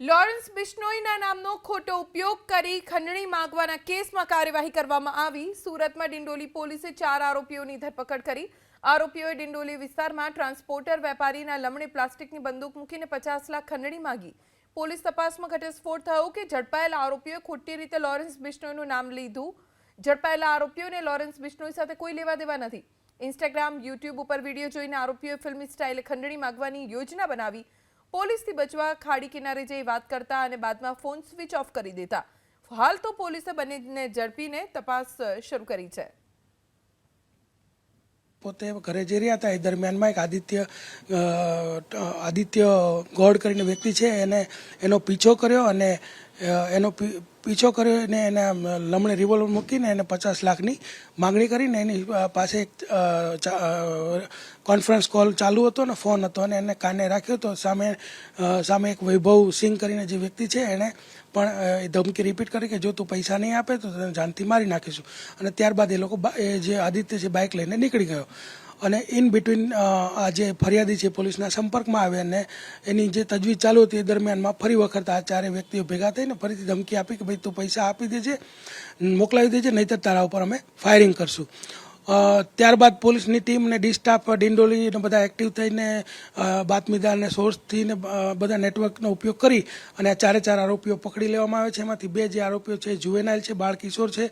Lawrence બિશ્નોઈના નામનો ખોટો ઉપયોગ કરી ખંડણી માંગવાના કેસમાં કાર્યવાહી કરવામાં આવી. સુરતમાં ડિંડોલી પોલીસે ચાર આરોપીઓની ધરપકડ કરી. આરોપીઓએ ડિંડોલી વિસ્તારમાં ટ્રાન્સપોર્ટર વેપારીના લમણે પ્લાસ્ટિકની બંદૂક મૂકીને પચાસ લાખ ખંડણી માંગી. પોલીસ તપાસમાં ઘટસ્ફોટ થયો કે ઝડપાયેલા આરોપીઓએ ખોટી રીતે લોરેન્સ બિશ્નોઈનું નામ લીધું. ઝડપાયેલા આરોપીઓને લોરેન્સ બિશ્નોઈ સાથે કોઈ લેવા દેવા નથી. ઇન્સ્ટાગ્રામ, યુટ્યુબ ઉપર વીડિયો જોઈને આરોપીઓએ ફિલ્મી સ્ટાઇલે ખંડણી માગવાની યોજના બનાવી. પોલીસથી બચવા ખાડી કિનારે જઈ વાત કરતા અને બાદમાં ફોન સ્વિચ ઓફ કરી દેતા. હાલ તો પોલીસે બંનેને ઝડપીને તપાસ શરૂ કરી છે. પોતે ઘરે જઈ રહ્યા હતા. એ દરમિયાનમાં એક આદિત્ય આદિત્ય ગોડ કરીને વ્યક્તિ છે. એને એનો પીછો કર્યો અને એનો પીછો કર્યો અને એને લમણે રિવોલ્વર મૂકીને એને પચાસ લાખની માંગણી કરીને એની પાસે એક કોન્ફરન્સ કોલ ચાલુ હતો ને, ફોન હતો અને એને કાને રાખ્યો તો સામે સામે એક વૈભવ સિંહ કરીને જે વ્યક્તિ છે એણે પણ એ ધમકી રિપીટ કરી કે જો તું પૈસા નહીં આપે તો તને જાનથી મારી નાખીશું. અને ત્યારબાદ એ લોકો એ જે આદિત્ય છે બાઇક લઈને નીકળી ગયો. અને ઇન બિટવીન આ જે ફરિયાદી છે પોલીસના સંપર્કમાં આવે અને એની જે તજવીજ ચાલુ હતી એ દરમિયાનમાં ફરી વખત આ ચારે વ્યક્તિઓ ભેગા થઈને ફરીથી ધમકી આપી કે ભાઈ તું પૈસા આપી દેજે, મોકલાવી દેજે, નહીંતર તારા ઉપર અમે ફાયરિંગ કરશું. ત્યારબાદ પોલીસની ટીમ ને ડિસ્ટાફ ડિંડોલી ને બધા એક્ટિવ થઈને બાતમીદારને બાતમીદાર સોર્સથી ને બધા નેટવર્કનો ઉપયોગ કરી અને આ ચારે ચાર આરોપીઓ પકડી લેવામાં આવે છે. એમાંથી બે જે આરોપીઓ છે જુવેનાઇલ છે બાળ કિશોર છે.